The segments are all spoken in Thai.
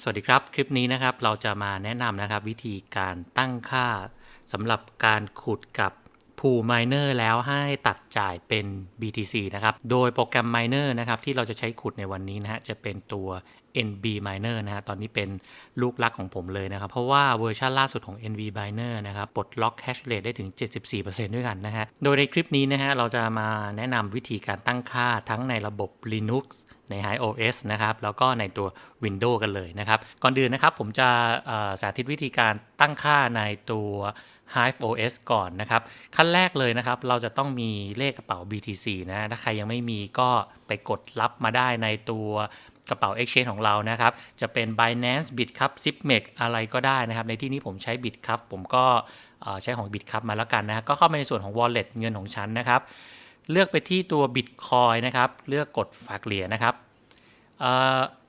สวัสดีครับ คลิปนี้นะครับเราจะมาแนะนำนะครับวิธีการตั้งค่าสำหรับการขุดกับ Pool Miner แล้วให้ตัดจ่ายเป็น BTC นะครับ โดยโปรแกรม Miner นะครับที่เราจะใช้ขุดในวันนี้นะฮะจะเป็นตัว NB Miner นะฮะตอนนี้เป็นลูกรักของผมเลยนะครับ เพราะว่าเวอร์ชันล่าสุดของ NB Miner นะครับปลดล็อก hash rate ได้ถึง 74%ด้วยกันนะฮะโดยในคลิปนี้นะฮะเราจะมาแนะนำวิธีการตั้งค่าทั้งในระบบ Linux ใน iOS นะครับ แล้วก็ในตัว Windows กันเลยนะครับ ก่อนอื่นนะครับผมจะสาธิตวิธีการตั้งค่าในตัว Hive OS ก่อนนะครับ ขั้นแรกเลยนะครับ เราจะต้องมีเลขกระเป๋า BTC นะ ถ้าใครยังไม่มีก็ไปกดรับมาได้ในตัว กระเป๋า Exchange ของเรานะครับ จะเป็น Binance Bitcup Zipmex อะไรก็ได้นะครับ ในที่นี้ผมใช้ Bitcup ผมก็ใช้ของ Bitcup มาแล้วกันนะ ก็เข้ามาในส่วนของ Wallet เงินของฉันนะครับ เลือกไปที่ตัว Bitcoin นะครับ เลือกกดฝากเหรียญนะครับ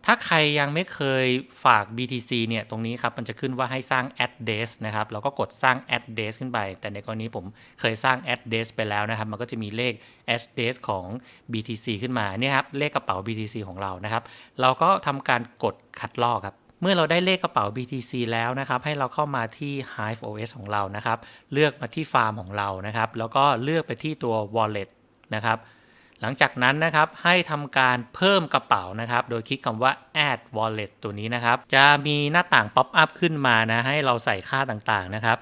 ถ้าใครยังไม่เคยฝาก BTC เนี่ย ตรงนี้ครับ มันจะขึ้นว่าให้สร้าง address นะครับ เราก็กดสร้าง address ขึ้นไป แต่ในกรณีผมเคยสร้าง address ไปแล้วนะครับ มันก็จะมีเลข address ของ BTC ขึ้นมา เนี่ยครับ เลขกระเป๋า BTC ของเรา นะครับ เราก็ทำการกดคัดลอกครับ เมื่อเราได้เลขกระเป๋า BTC แล้วนะครับ ให้เราเข้ามาที่ Hive OS ของเรา นะครับ เลือกมาที่ฟาร์มของเรา นะครับ แล้วก็เลือกไปที่ตัว wallet นะครับ หลังจากนั้นนะครับให้ทำการเพิ่มกระเป๋านะครับ โดยคลิกคำว่า add wallet ตัวนี้นะครับ จะมีหน้าต่าง pop up ขึ้นมานะ ให้เราใส่ค่าต่างๆนะครับ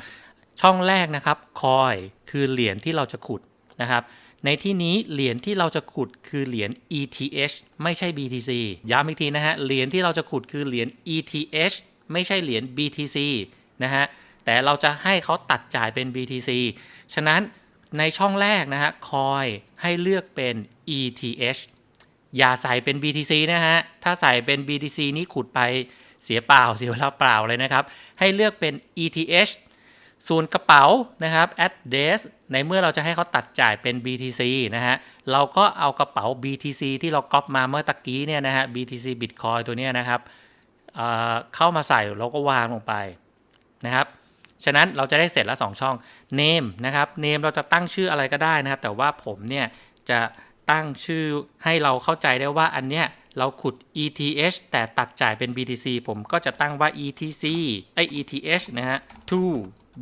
ช่องแรกนะครับ coin คือเหรียญที่เราจะขุดนะครับ ในที่นี้เหรียญที่เราจะขุดคือเหรียญ ETH ไม่ใช่ BTC ย้ำอีกทีนะฮะเหรียญที่เราจะขุดคือเหรียญ ETH ไม่ใช่เหรียญ BTC นะฮะแต่เราจะให้เขาตัดจ่ายเป็น BTC ฉะนั้น ในช่องแรกนะฮะคอยให้เลือกเป็น ETH อย่าใส่เป็น BTC นะฮะ ถ้าใส่เป็น BTC นี้ขุดไปเสียเปล่าเสียเวลาเปล่าเลยนะครับ ให้เลือกเป็น ETH ส่วนกระเป๋านะครับ address ในเมื่อเราจะให้เขาตัดจ่ายเป็น BTC นะฮะ เราก็เอากระเป๋า BTC ที่เราก๊อปมาเมื่อตะกี้เนี่ยนะฮะ BTC Bitcoin ตัวเนี้ยนะครับเเข้ามาใส่เราก็วางลงไปนะครับ ฉะนั้นเราจะได้เสร็จล้ว2ช่อง name นะครับ name เราจะตั้งชื่ออะไรก็ได้นะครับ แต่ว่าผมเนี่ยจะตั้งชื่อให้เราเข้าใจได้ว่าอันเนี้ยเราขุด ETH แต่ตัดจ่ายเป็น BTC ผมก็จะตั้งว่า ETC ไอ ETH นะฮะ to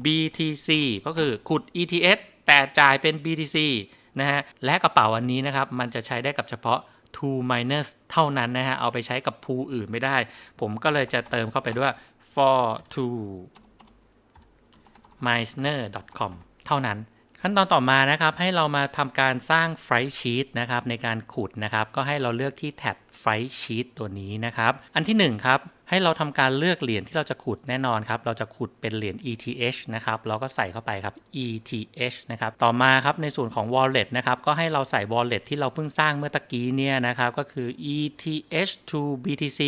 BTC ก็คือขุด ETH แต่จ่ายเป็น BTC นะฮะ และกระเป๋าอันนี้นะครับ มันจะใช้ได้กับเฉพาะ two miners เท่านั้นนะฮะ เอาไปใช้กับ pool อื่นไม่ได้ ผมก็เลยจะเติมเข้าไปด้วย for to m i s n e r c o m เท่านั้น ขั้นตอนต่อมานะครับให้เรามาทำการสร้างไฟล์ชีตนะครับในการขุดนะครับ ก็ให้เราเลือกที่แท็บไฟล์ชีตตัวนี้นะครับ อันที่1ครับให้เราทำการเลือกเหรียญที่เราจะขุดแน่นอนครับ เราจะขุดเป็นเหรียญ ETH นะครับ เราก็ใส่เข้าไปครับ ETH นะครับ ต่อมาครับในส่วนของ wallet นะครับ ก็ให้เราใส่ wallet ที่เราเพิ่งสร้างเมื่อตะกี้เนี่ยนะครับ ก็คือ ETH to BTC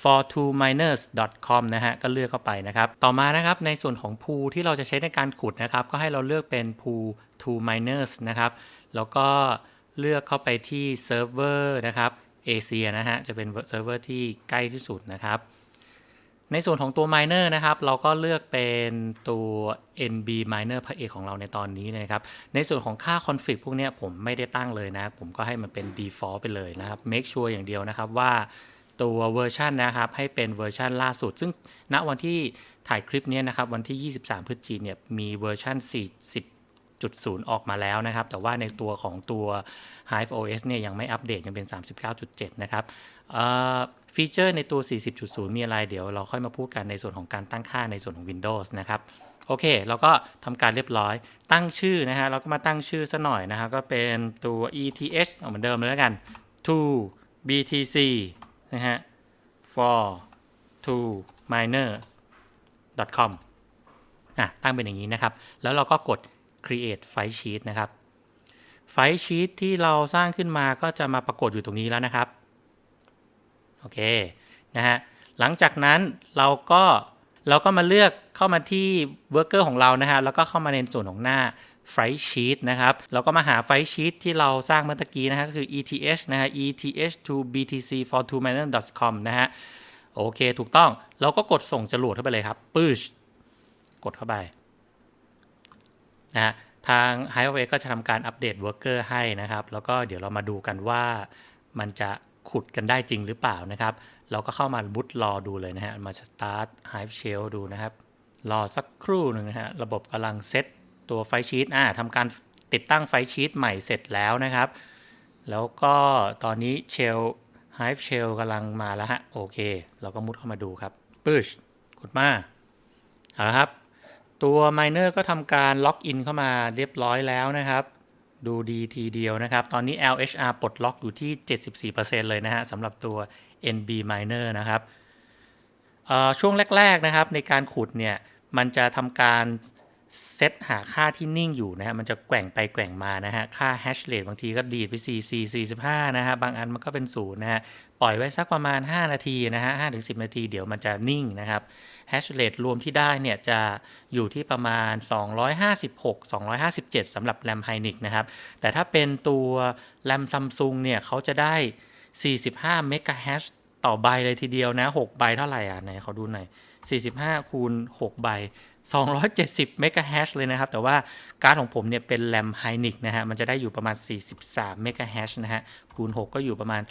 for two miners com นะฮะก็เลือกเข้าไปนะครับ ต่อมานะครับในส่วนของ pool ที่เราจะใช้ในการขุดนะครับ ก็ให้เราเลือกเป็น pool two miners นะครับ แล้วก็เลือกเข้าไปที่เซิร์ฟเวอร์นะครับเอเชียนะฮะจะเป็นเซิร์ฟเวอร์ที่ใกล้ที่สุดนะครับ ในส่วนของตัว miner นะครับ เราก็เลือกเป็นตัว NB miner พระเอกของเราในตอนนี้นะครับ ในส่วนของค่า config พวกนี้ผมไม่ได้ตั้งเลยนะ ผมก็ให้มันเป็น default ไปเลยนะครับ make sure อย่างเดียวนะครับว่า ตัวเวอร์ชันนะครับให้เป็นเวอร์ชันล่าสุด ซึ่งณวันที่ถ่ายคลิปเนี้ยนะครับวันที่ 23 พฤศจิกายนเนี่ยมีเวอร์ชัน40 0 ออกมาแล้วนะครับ แต่ว่าในตัวของตัว Hive OS เนี่ยยังไม่อัปเดตยังเป็น 39.7 นะครับฟีเจอร์ในตัว 40.0 มีอะไรเดี๋ยวเราค่อยมาพูดกันในส่วนของการตั้งค่าในส่วนของ Windows นะครับโอเค เราก็ทำการเรียบร้อย ตั้งชื่อนะฮะ เราก็มาตั้งชื่อซะหน่อยนะครับก็เป็นตัว ETH เอาเหมือนเดิมเลยแล้วกัน to BTC นะฮะ for to miners com อะตั้งเป็นอย่างนี้นะครับ แล้วเราก็กด create file sheet นะครับไฟล์ชีตที่เราสร้างขึ้นมาก็จะมาปรากฏอยู่ตรงนี้แล้วนะครับ โอเค นะฮะ หลังจากนั้นเราก็เราก็มาเลือกเข้ามาที่ worker ของเรานะฮะ แล้วก็เข้ามาในส่วนของหน้า ไฟล์ชีตนะครับเราก็มาหาไฟล์ชีตที่เราสร้างเมื่อตะกี้นะฮะก็คือ ETH นะฮะ ETH to BTC for two miner com นะฮะโอเค ถูกต้องเราก็กดส่งจรวดเข้าไปเลยครับปื้ชกดเข้าไปนะฮะทาง Highway ก็จะทำการอัปเดต Worker ให้นะครับ แล้วก็เดี๋ยวเรามาดูกันว่ามันจะขุดกันได้จริงหรือเปล่านะครับ เราก็เข้ามามุดรอดูเลยนะฮะ มา start Hive Shell ดูนะครับ รอสักครู่หนึ่งนะฮะ ระบบกำลังเซต ตัวไฟชีตอ่าทำการติดตั้งไฟชีตใหม่เสร็จแล้วนะครับ แล้วก็ตอนนี้เชล Hive Shell กำลังมาแล้วฮะ โอเค เราก็มุดเข้ามาดูครับปึ๊ชกดมาเอาละครับ ตัว Miner ก็ทำการล็อกอินเข้ามาเรียบร้อยแล้วนะครับ ดูดีทีเดียวนะครับ ตอนนี้ LHR ปลดล็อกอยู่ที่ 74%เลยนะฮะสำหรับตัว NB Miner นะครับช่วงแรก ๆนะครับในการขุดเนี่ย มันจะทำการ เซตหาค่าที่นิ่งอยู่นะฮะมันจะแกว่งไปแกว่งมานะฮะ ค่า hash rate บางทีก็ดีดไป 44 45 นะฮะ บางอันมันก็เป็นศูนย์นะฮะ ปล่อยไว้สักประมาณ 5 นาทีนะฮะ5-10 นาทีเดี๋ยวมันจะนิ่งนะครับ hash rate รวมที่ได้เนี่ยจะอยู่ที่ประมาณ 256 257สำหรับ RAM Hynix นะครับ แต่ถ้าเป็นตัว RAM Samsung เนี่ยเขาจะได้ 45 Megahash ต่อใบเลยทีเดียวนะ 6 ใบเท่าไหร่อะไหนเขาดูหน่อย 45 คูณ 6 ใบ 270 เมกะแฮชเลยนะครับ แต่ว่าการ์ดของผมเนี่ยเป็นแรมไฮนิกนะฮะ มันจะได้อยู่ประมาณ 43 เมกะแฮชนะฮะ คูณ 6 ก็อยู่ประมาณ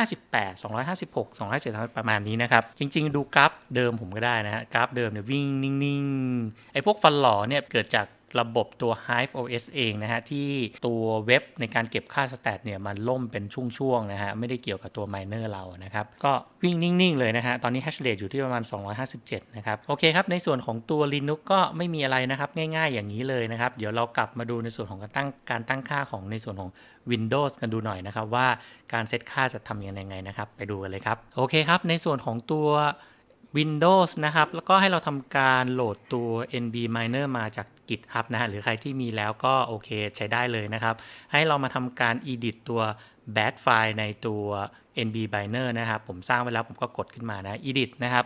258 256 270ประมาณนี้นะครับ จริงๆ ดูกราฟเดิมผมก็ได้นะฮะ กราฟเดิมเนี่ยวิ่งนิ่งๆ ไอ้พวกฟันหล่อเนี่ยเกิดจาก ระบบตัว Hive OS เองนะฮะ ที่ตัวเว็บในการเก็บค่าสแตทเนี่ย มันล่มเป็นช่วงๆนะฮะ ไม่ได้เกี่ยวกับตัว Miner เรานะครับ ก็วิ่งนิ่ง ๆ เลยนะฮะ ตอนนี้ hash rate อยู่ที่ประมาณ 257 นะครับ โอเคครับ ในส่วนของตัว Linux ก็ไม่มีอะไรนะครับ ง่าย ๆ อย่างนี้เลยนะครับ เดี๋ยวเรากลับมาดูในส่วนของการตั้งการตั้งค่าของในส่วนของ Windows กันดูหน่อยนะครับว่าการเซตค่าจะทำยังไงนะครับไปดูกันเลยครับโอเคครับในส่วนของตัว Windows นะครับ แล้วก็ให้เราทำการโหลดตัว NB Miner มาจาก GitHub นะฮะหรือใครที่มีแล้วก็โอเคใช้ได้เลยนะครับ ให้เรามาทำการ edit ตัว bat file ในตัว NB Miner นะครับ ผมสร้างไว้แล้วผมก็กดขึ้นมานะ edit นะครับ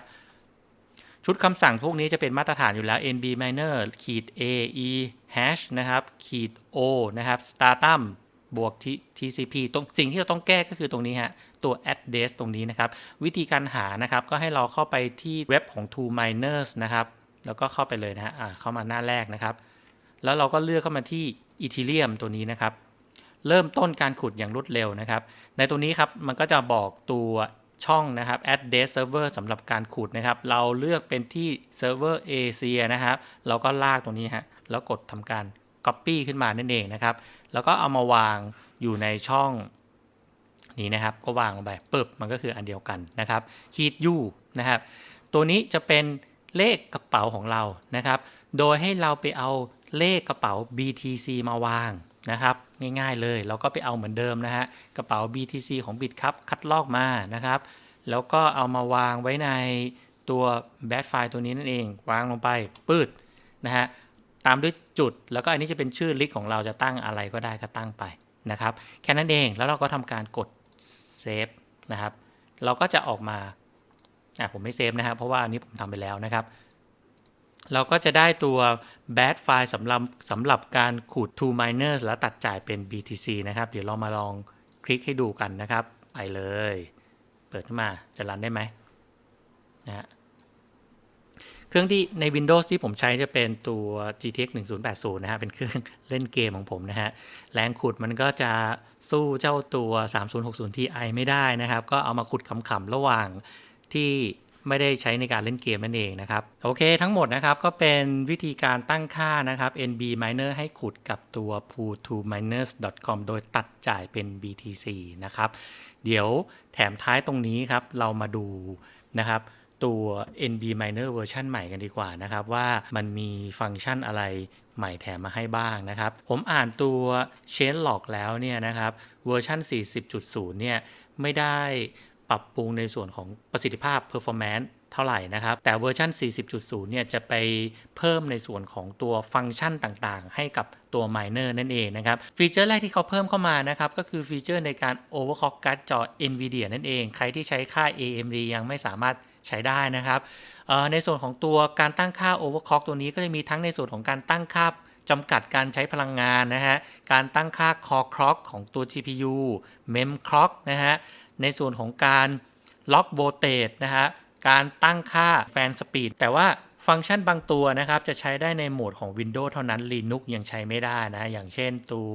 ชุดคำสั่งพวกนี้จะเป็นมาตรฐานอยู่แล้ว NB Miner ขีด A E hash นะครับขีด O นะครับ startum บวก TCP ตรงสิ่งที่เราต้องแก้ก็คือตรงนี้ฮะ ตัว address ตรงนี้นะครับ วิธีการหานะครับก็ให้เราเข้าไปที่เว็บของ Two Miners นะครับ แล้วก็เข้าไปเลยนะฮะเข้ามาหน้าแรกนะครับ แล้วเราก็เลือกเข้ามาที่ Ethereum ตัวนี้นะครับ เริ่มต้นการขุดอย่างรวดเร็วนะครับ ในตัวนี้ครับมันก็จะบอกตัวช่องนะครับ address server สำหรับการขุดนะครับ เราเลือกเป็นที่ server Asia นะครับ เราก็ลากตรงนี้ฮะ แล้วกดทำการ copy ขึ้นมานั่นเองนะครับ แล้วก็เอามาวางอยู่ในช่อง นี้นะครับก็วางลงไปปึ๊บมันก็คืออันเดียวกันนะครับขีด u นะครับตัวนี้จะเป็นเลขกระเป๋าของเรานะครับ โดยให้เราไปเอาเลขกระเป๋า BTC มาวางนะครับ ง่ายๆเลยเราก็ไปเอาเหมือนเดิมนะฮะกระเป๋า BTC ของ Bit ครับคัดลอกมานะครับ แล้วก็เอามาวางไว้ในตัว bat file ตัวนี้นั่นเอง วางลงไปปืดนะฮะตามด้วยจุดแล้วก็อันนี้จะเป็นชื่อลิสต์ของเราจะตั้งอะไรก็ได้ก็ตั้งไปนะครับ แค่นั้นเองแล้วเราก็ทำการกด เซฟนะครับ เราก็จะออกมาอะผมไม่เซฟนะครับเพราะว่าอันนี้ผมทำไปแล้วนะครับ เราก็จะได้ตัว bad file สำหรับสำหรับการขูด two miners แล้วตัดจ่ายเป็น BTC นะครับ เดี๋ยวเรามาลองคลิกให้ดูกันนะครับ ไปเลย เปิดขึ้นมาจะรันได้ไหมนะฮะ เครื่องที่ใน Windows ที่ผมใช้จะเป็นตัว GTX 1080 นะฮะ เป็นเครื่องเล่นเกมของผมนะฮะ แรงขุดมันก็จะสู้เจ้าตัว 3060 Ti ไม่ได้นะครับ ก็เอามาขุดขำๆระหว่างที่ไม่ได้ใช้ในการเล่นเกมนั่นเองนะครับ โอเคทั้งหมดนะครับ ก็เป็นวิธีการตั้งค่านะครับ NB Miner ให้ขุดกับตัว pool2miners.com โดยตัดจ่ายเป็น BTC นะครับ เดี๋ยวแถมท้ายตรงนี้ครับ เรามาดูนะครับ ตัว NB Miner เวอร์ชันใหม่กันดีกว่านะครับ ว่ามันมีฟังก์ชันอะไรใหม่แถมมาให้บ้างนะครับ ผมอ่านตัว Chain Log แล้วเนี่ยนะครับเวอร์ชัน40.0 เนี่ยไม่ได้ปรับปรุงในส่วนของประสิทธิภาพ performance เท่าไหร่นะครับ แต่เวอร์ชัน40.0 เนี่ยจะไปเพิ่มในส่วนของตัวฟังก์ชันต่างๆ ให้กับตัว Miner นั่นเองนะครับ ฟีเจอร์แรกที่เขาเพิ่มเข้ามานะครับ ก็คือฟีเจอร์ในการ overclock การ์ดจอ NVIDIA นั่นเอง ใครที่ใช้ค่า AMD ยังไม่สามารถ ใช้ได้นะครับในส่วนของตัวการตั้งค่า overclock ตัวนี้ก็จะมีทั้งในส่วนของการตั้งค่าจำกัดการใช้พลังงานนะฮะ การตั้งค่า core clock ของตัว GPU mem clock นะฮะ ในส่วนของการล็อกโวลเตจนะฮะ การตั้งค่าแฟนสปีด แต่ว่าฟังก์ชันบางตัวนะครับ จะใช้ได้ในโหมดของ Windows เท่านั้น Linux ยังใช้ไม่ได้นะ อย่างเช่นตัว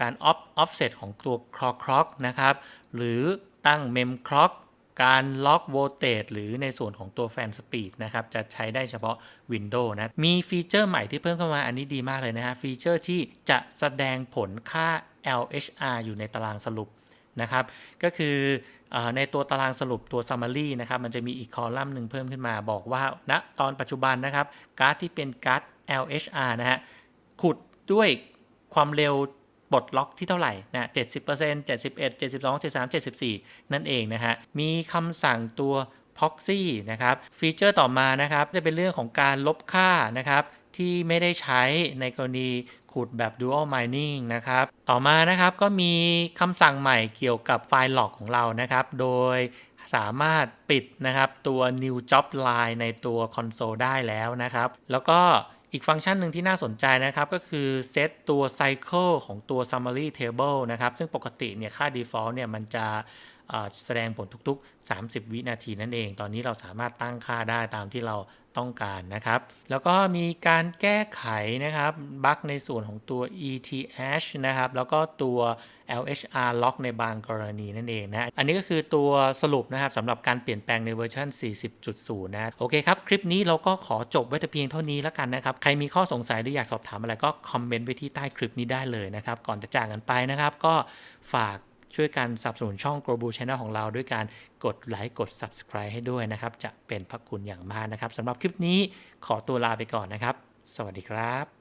การ off offset ของตัว clock clock นะครับ หรือตั้ง mem clock การล็อกโวลเตจหรือในส่วนของตัวแฟนสปีดนะครับ จะใช้ได้เฉพาะ Windows นะ มีฟีเจอร์ใหม่ที่เพิ่มเข้ามาอันนี้ดีมากเลยนะฮะ ฟีเจอร์ที่จะแสดงผลค่า LHR อยู่ในตารางสรุปนะครับ ก็คืออในตัวตารางสรุปตัว Summary นะครับ มันจะมีอีกคอลัมน์หนึ่งเพิ่มขึ้นมาบอกว่าณตอนปัจจุบันนะครับ การ์ดที่เป็นการ์ด LHR นะฮะขุดด้วยความเร็ว ปลดล็อกที่เท่าไหร่นะ70% 71 72 73 74 นั่นเองนะฮะ มีคำสั่งตัว proxy นะครับ ฟีเจอร์ต่อมานะครับ จะเป็นเรื่องของการลบค่านะครับ ที่ไม่ได้ใช้ในกรณีขุดแบบ dual mining นะครับ ต่อมานะครับก็มีคำสั่งใหม่เกี่ยวกับไฟล์ log ของเรานะครับ โดยสามารถปิดนะครับตัว new job line ในตัวคอนโซลได้แล้วนะครับ แล้วก็ อีกฟังก์ชันหนึ่งที่น่าสนใจนะครับ ก็คือเซตตัว cycle ของตัว summary table นะครับ ซึ่งปกติเนี่ยค่า default เนี่ยมันจะ แสดงผลทุกๆ 30 วินาทีนั่นเอง ตอนนี้เราสามารถตั้งค่าได้ตามที่เราต้องการนะครับ แล้วก็มีการแก้ไขนะครับบั๊กในส่วนของตัว ETH นะครับ แล้วก็ตัว LHR lock ในบางกรณีนั่นเองนะ อันนี้ก็คือตัวสรุปนะครับสำหรับการเปลี่ยนแปลงในเวอร์ชัน40.0 นะ โอเคครับ คลิปนี้เราก็ขอจบไว้แต่เพียงเท่านี้แล้วกันนะครับ ใครมีข้อสงสัยหรืออยากสอบถามอะไรก็คอมเมนต์ไว้ที่ใต้คลิปนี้ได้เลยนะครับ ก่อนจะจากกันไปนะครับ ก็ฝาก ช่วยกันสนับสนุนช่อง Global Channel ของเราด้วยการกดไลค์กด Subscribe ให้ด้วยนะครับ จะเป็นพระคุณอย่างมากนะครับสำหรับคลิปนี้ขอตัวลาไปก่อนนะครับ สวัสดีครับ